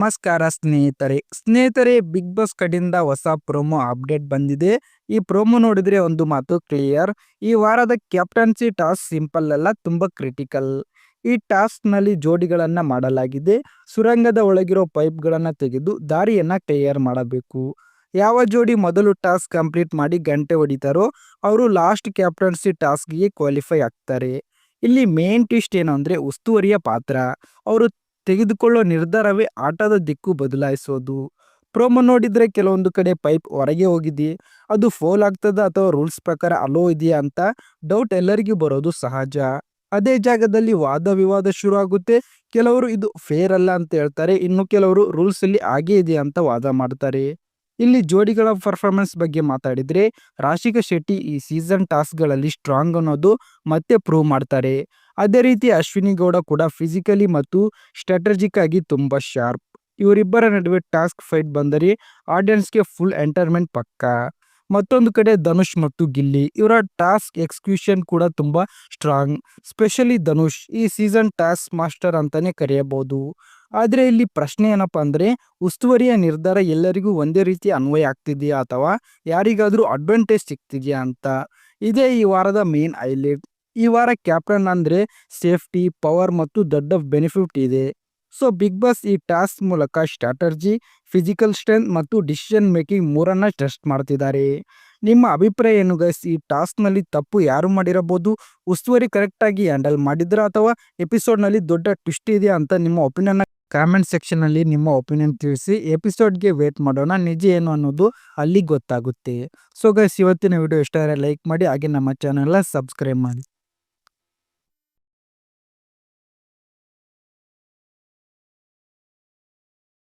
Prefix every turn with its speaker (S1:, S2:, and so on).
S1: ನಮಸ್ಕಾರ ಸ್ನೇಹಿತರೆ. ಸ್ನೇಹಿತರೆ ಬಿಗ್ ಬಾಸ್ ಕಡೆಯಿಂದ ಹೊಸ ಪ್ರೋಮೋ ಅಪ್ಡೇಟ್ ಬಂದಿದೆ. ಈ ಪ್ರೋಮೋ ನೋಡಿದ್ರೆ ಒಂದು ಮಾತು ಕ್ಲಿಯರ್ ಈ ವಾರದ ಕ್ಯಾಪ್ಟನ್ಸಿ ಟಾಸ್ಕ್ ಸಿಂಪಲ್ ಅಲ್ಲ, ತುಂಬಾ ಕ್ರಿಟಿಕಲ್ ಈ ಟಾಸ್ಕ್ನಲ್ಲಿ ಜೋಡಿಗಳನ್ನ ಮಾಡಲಾಗಿದೆ. ಸುರಂಗದ ಒಳಗಿರೋ ಪೈಪ್ಗಳನ್ನು ತೆಗೆದು ದಾರಿಯನ್ನ ಕ್ಲಿಯರ್ ಮಾಡಬೇಕು. ಯಾವ ಜೋಡಿ ಮೊದಲು ಟಾಸ್ಕ್ ಕಂಪ್ಲೀಟ್ ಮಾಡಿ ಗಂಟೆ ಹೊಡಿತಾರೋ, ಅವರು ಲಾಸ್ಟ್ ಕ್ಯಾಪ್ಟನ್ಸಿ ಟಾಸ್ಕ್ಗೆ ಕ್ವಾಲಿಫೈ ಆಗ್ತಾರೆ. ಇಲ್ಲಿ ಮೇನ್ ಟ್ವಿಸ್ಟ್ ಏನು ಅಂದ್ರೆ ಉಸ್ತುವರಿಯ ಪಾತ್ರ. ಅವರು ತೆಗೆದುಕೊಳ್ಳೋ ನಿರ್ಧಾರವೇ ಆಟದ ದಿಕ್ಕು ಬದಲಾಯಿಸೋದು. ಪ್ರೋಮೋ ನೋಡಿದರೆ ಕೆಲವೊಂದು ಕಡೆ ಪೈಪ್ ಹೊರಗೆ ಹೋಗಿದೆ ಅದು ಫೋಲ್ ಆಗ್ತದ ಅಥವಾ ರೂಲ್ಸ್ ಪ್ರಕಾರ ಅಲೋ ಇದೆಯಾ ಅಂತ ಡೌಟ್ ಎಲ್ಲರಿಗೂ ಬರೋದು ಸಹಜ. ಅದೇ ಜಾಗದಲ್ಲಿ ವಾದ ವಿವಾದ ಶುರು ಆಗುತ್ತೆ ಕೆಲವರು ಇದು ಫೇರ್ ಅಲ್ಲ ಅಂತ ಹೇಳ್ತಾರೆ, ಇನ್ನು ಕೆಲವರು ರೂಲ್ಸ್ ಅಲ್ಲಿ ಹಾಗೆ ಇದೆ ಅಂತ ವಾದ ಮಾಡ್ತಾರೆ. ಇಲ್ಲಿ ಜೋಡಿಗಳ ಪರ್ಫಾರ್ಮೆನ್ಸ್ ಬಗ್ಗೆ ಮಾತಾಡಿದ್ರೆ ರಾಶಿಕಾ ಶೆಟ್ಟಿ ಈ ಸೀಸನ್ ಟಾಸ್ಕ್ಗಳಲ್ಲಿ ಸ್ಟ್ರಾಂಗ್ ಅನ್ನೋದು ಮತ್ತೆ ಪ್ರೂವ್ ಮಾಡ್ತಾರೆ. ಅದೇ ರೀತಿ ಅಶ್ವಿನಿ ಗೌಡ ಕೂಡ ಫಿಸಿಕಲಿ ಮತ್ತು ಸ್ಟ್ರಾಟಜಿಕ್ ಆಗಿ ತುಂಬ ಶಾರ್ಪ್ ಇವರಿಬ್ಬರ ನಡುವೆ ಟಾಸ್ಕ್ ಫೈಟ್ ಬಂದರೆ ಆಡಿಯನ್ಸ್ಗೆ ಫುಲ್ ಎಂಟರ್ಟೈನ್ಮೆಂಟ್ ಪಕ್ಕ? ಮತ್ತೊಂದು ಕಡೆ ಧನುಷ್ ಮತ್ತು ಗಿಲ್ಲಿ, ಇವರ ಟಾಸ್ಕ್ ಎಕ್ಸಿಕ್ಯೂಷನ್ ಕೂಡ ತುಂಬ ಸ್ಟ್ರಾಂಗ್ ಸ್ಪೆಷಲಿ ಧನುಷ್, ಈ ಸೀಸನ್ ಟಾಸ್ಕ್ ಮಾಸ್ಟರ್ ಅಂತಾನೆ ಕರೆಯಬಹುದು. ಆದರೆ ಇಲ್ಲಿ ಪ್ರಶ್ನೆ ಏನಪ್ಪ ಅಂದರೆ, ಉಸ್ತುವಾರಿಯ ನಿರ್ಧಾರ ಎಲ್ಲರಿಗೂ ಒಂದೇ ರೀತಿ ಅನ್ವಯ ಆಗ್ತಿದೆಯಾ ಅಥವಾ ಯಾರಿಗಾದರೂ ಅಡ್ವಾಂಟೇಜ್ ಸಿಗ್ತಿದೆಯಾ ಅಂತ? ಇದೇ ಈ ವಾರದ ಮೇನ್ ಹೈಲೈಟ್ ಈ ವಾರ ಕ್ಯಾಪ್ಟನ್ ಅಂದರೆ ಸೇಫ್ಟಿ, ಪವರ್ ಮತ್ತು ದೊಡ್ಡ ಬೆನಿಫಿಟ್ ಇದೆ. ಸೊ, ಬಿಗ್ ಬಾಸ್ ಈ ಟಾಸ್ಕ್ ಮೂಲಕ ಸ್ಟ್ರಾಟರ್ಜಿ, ಫಿಸಿಕಲ್ ಸ್ಟ್ರೆಂತ್ ಮತ್ತು ಡಿಸಿಷನ್ ಮೇಕಿಂಗ್ ಮೂರನ್ನು ಟೆಸ್ಟ್ ಮಾಡ್ತಿದ್ದಾರೆ. ನಿಮ್ಮ ಅಭಿಪ್ರಾಯ ಏನು ಗೈಸ್? ಈ ಟಾಸ್ಕ್ನಲ್ಲಿ ತಪ್ಪು ಯಾರು ಮಾಡಿರಬಹುದು? ಉಸ್ತುವಾರಿ ಕರೆಕ್ಟಾಗಿ ಹ್ಯಾಂಡಲ್ ಮಾಡಿದ್ರ ಅಥವಾ ಎಪಿಸೋಡ್ನಲ್ಲಿ ದೊಡ್ಡ ಟ್ವಿಸ್ಟ್ ಇದೆಯಾ ಅಂತ ನಿಮ್ಮ ಒಪಿನಿಯನ್ ಕಾಮೆಂಟ್ ಸೆಕ್ಷನಲ್ಲಿ ನಿಮ್ಮ ಒಪಿನಿಯನ್ ತಿಳಿಸಿ ಎಪಿಸೋಡ್ಗೆ ವೇಟ್ ಮಾಡೋಣ, ನಿಜ ಏನು ಅನ್ನೋದು ಅಲ್ಲಿ ಗೊತ್ತಾಗುತ್ತೆ. ಸೊ ಗೈಸ್ ಇವತ್ತಿನ ವಿಡಿಯೋ ಇಷ್ಟ ಲೈಕ್ ಮಾಡಿ, ಹಾಗೆ ನಮ್ಮ ಚಾನಲ್ನ ಸಬ್ಸ್ಕ್ರೈಬ್ ಮಾಡಿ.